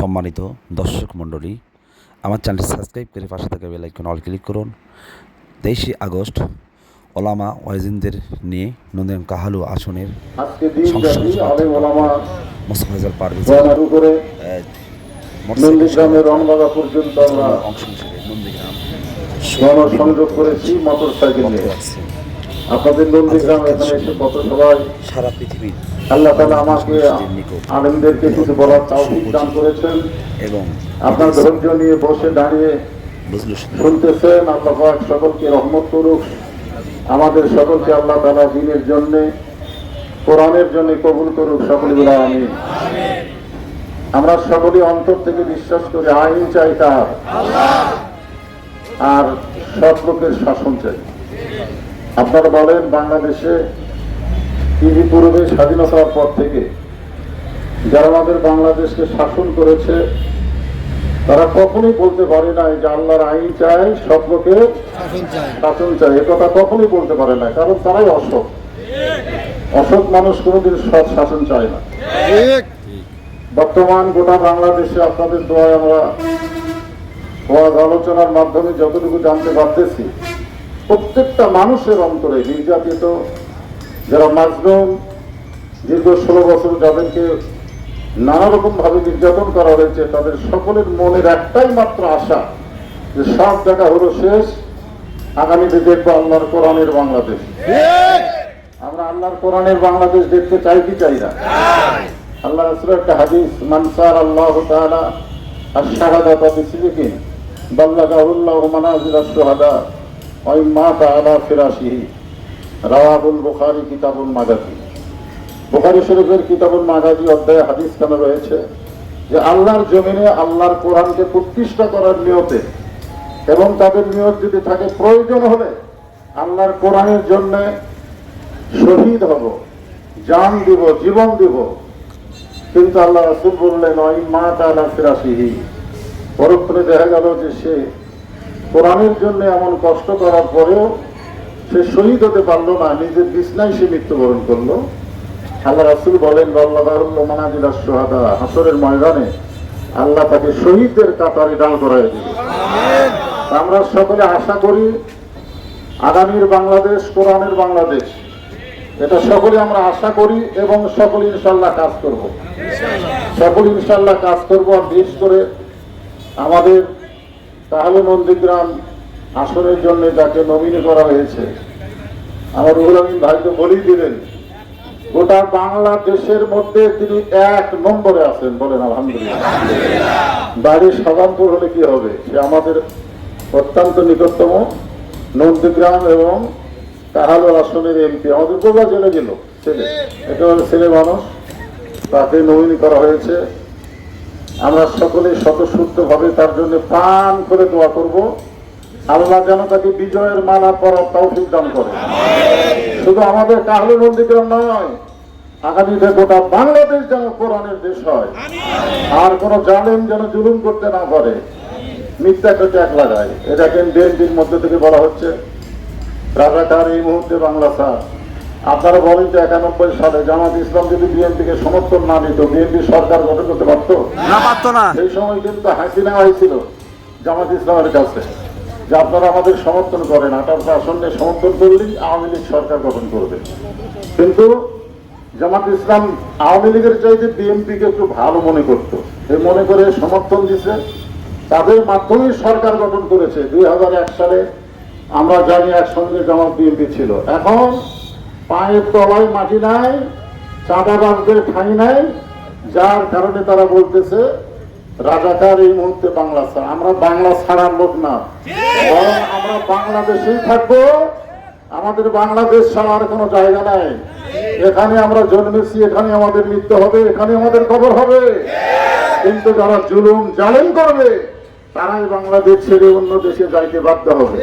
সম্মানিত দর্শক মণ্ডলী আমার চ্যানেলটি সাবস্ক্রাইব করে পাশে থাকা বেল আইকন অল ক্লিক করুন। তেইশে আগস্ট ওলামা ওয়াইজিনদের নিয়ে নন্দিন কাহালু আসনের মোসাফেজাল পারভেজ নন্দীগ্রামের পর্যন্ত আমরা অংশ হিসেবে নন্দীগ্রাম গণসংযোগ করেছি মোটর সাইকেল নিয়ে। আপনাদের নন্দীগ্রাম এখানে এসে কত সবাই সারা পৃথিবীর আল্লাহ তালা আমাকে আলেমদেরকে কিছু বলার তৌফিক দান করেছেন। এবং আপনার ধৈর্য নিয়ে বসে দাঁড়িয়ে শুনতেছেন আল্লাহ সকলকে রহমত করুক। আমাদের সকলকে আল্লাহ তালা দিনের জন্য কোরআনের জন্য কবুল করুক সকলে বলে আমি আমরা সকলে অন্তর থেকে বিশ্বাস করি আইন চাই তার। আর সৎ লোকের শাসন চাই। আপনারা বলেন বাংলাদেশে তিনি পূর্বে স্বাধীনতার পর থেকে যারা আমাদের বাংলাদেশকে শাসন করেছে তারা কখনোই বলতে পারে নাই যে আল্লাহর আইন চাই সব শাসন চাই। এ কথা কখনোই বলতে পারে না কারণ তারাই অসৎ। অসৎ মানুষ কোনোদিন সৎ শাসন চায় না। বর্তমান গোটা বাংলাদেশে আপনাদের দোয়ায় আমরা ওয়াজ আলোচনার মাধ্যমে যতটুকু জানতে পারতেছি প্রত্যেকটা মানুষের অন্তরে নির্যাতিত যারা মাজলুম দীর্ঘ ষোলো বছর যাদেরকে নানা রকম ভাবে নির্যাতন করা হয়েছে, তাদের সকলের মনের একটাই মাত্র আশা যে সব জায়গা হলো শেষ। আগামীতে দেখব আল্লাহর কোরআনের বাংলাদেশ। আমরা আল্লাহর কোরআনের বাংলাদেশ দেখতে চাই কি চাই না? আল্লাহ একটা হাদিস মানসার আল্লাহ তাআলা আশ-শাহাদাতা বিসিদিকিন বাল্লাগাহুল্লাহু মানাজিল আশ-শুহাদা ওয়া ইম্মাতা আলা ফিরাশিহি। রাওয়াহুল বুখারী কিতাবুল মাগাজি বুখারী শরীফের কিতাবুল মাগাজি অধ্যায়ে হাদিস কেন রয়েছে? যে আল্লাহর জমিনে আল্লাহর কোরআনকে প্রতিষ্ঠা করার নিয়তে এবং তাদের নিয়ত যদি থাকে, প্রয়োজন হলে আল্লাহর কোরআনের জন্য শহীদ হব, জান দিব, জীবন দিব। কিন্তু আল্লাহ রাসুল বললেন ওই মা তালা ফিরাসিহি পরক্ষণে দেখা গেল যে সে কোরআনের জন্য এমন কষ্ট করার পরেও সে শহীদ হতে পারল না নিজের বিছনায় সে মৃত্যুবরণ করল। আল্লাহ রাসুল বলেন মানাজিলা সোহাদা হাসরের ময়দানে আল্লাহ তাকে শহীদদের কাতারে ডাল করাই আমরা সকলে আশা করি আগামীর বাংলাদেশ কোরআনের বাংলাদেশ এটা সকলে আমরা আশা করি এবং সকলে ইনশাল্লাহ কাজ করব। সকলে ইনশাল্লাহ কাজ করব। আর বিশেষ করে আমাদের তাহলে নন্দীগ্রাম আসনের জন্য তাকে নমিনি করা হয়েছে। আমার রুহুল আমিন ভাই তো বলেই দিলেন গোটা বাংলাদেশের মধ্যে তিনি এক নম্বরে আছেন বলেন আলহামদুলিল্লাহ। বাড়ির সাধারণপুর হলে কি হবে? সে আমাদের অত্যন্ত নিকটতম নন্দীগ্রাম এবং কাহালো আসনের এমপি। আমাদের গোবা জেলে গেল ছেলে। এটা হলো ছেলে মানুষ তাকে নমিনি করা হয়েছে। আমরা সকলে স্বতঃস্ফূর্তভাবে তার জন্য প্রাণ করে দোয়া করব। আল্লাহ যেন তাকে বিজয়ের মালা পরার তৌফিক দান করে। শুধু আমাদের কাহলে নন্দীগ্রাম নয় আগামীতে গোটা বাংলাদেশ যেন কোরআনের দেশ হয়। আর কোন জালেম যেন জুলুম করতে না পারে। মিথ্যাকে ট্যাগ লাগায়। এ দেখেন বিএনপির মধ্যে থেকে বলা হচ্ছে রাজাকার এই মুহূর্তে বাংলা স্যার। আপনারা বলেন যে একানব্বই সালে জামাত ইসলাম যদি বিএনপিকে সমর্থন না দিত বিএনপি সরকার গঠন করতে পারতো? না পারতো না। সেই সময় কিন্তু হাসিনা হয়েছিল জামাত ইসলামের কাছে। যে আপনারা আমাদের সমর্থন করেন, আঠারোশো আসনে সমর্থন করলেই আওয়ামী লীগ সরকার গঠন করবে। কিন্তু জামাত ইসলাম আওয়ামী লীগের চাইতে বিএনপিকে একটু ভালো মনে করতো। এই মনে করে সমর্থন দিছে। তাদের মাধ্যমেই সরকার গঠন করেছে। দুই হাজার এক সালে আমরা জানি একসঙ্গে জামাত বিএনপি ছিল। এখন পায়ের তলায় মাটি নাই চাঁদাবাজদের ঠাঁই নাই, যার কারণে তারা বলতেছে রাজাকার এই মুহূর্তে বাংলা ছাড়া। আমরা বাংলা ছাড়ার লোক না। বরং আমরা বাংলাদেশেই থাকব। আমাদের বাংলাদেশ ছাড়া আর কোনো জায়গা নাই। এখানে আমরা জন্মেছি এখানে আমাদের মৃত্যু হবে এখানে আমাদের কবর হবে। কিন্তু যারা জুলুম জালেম করবে তারাই বাংলাদেশ ছেড়ে অন্য দেশে যাইতে বাধ্য হবে।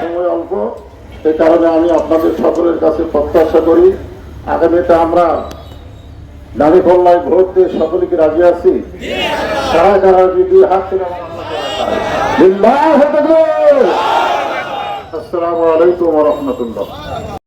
সময় অল্প। সে কারণে আমি আপনাদের সকলের কাছে প্রত্যাশা করি আগামীতে আমরা দাবি কল্যায় ভোট দিয়ে সকলকে রাজি আছি? সারা যারা যদি হাত থেকে আসসালামু আলাইকুম রহমতুল্লাহ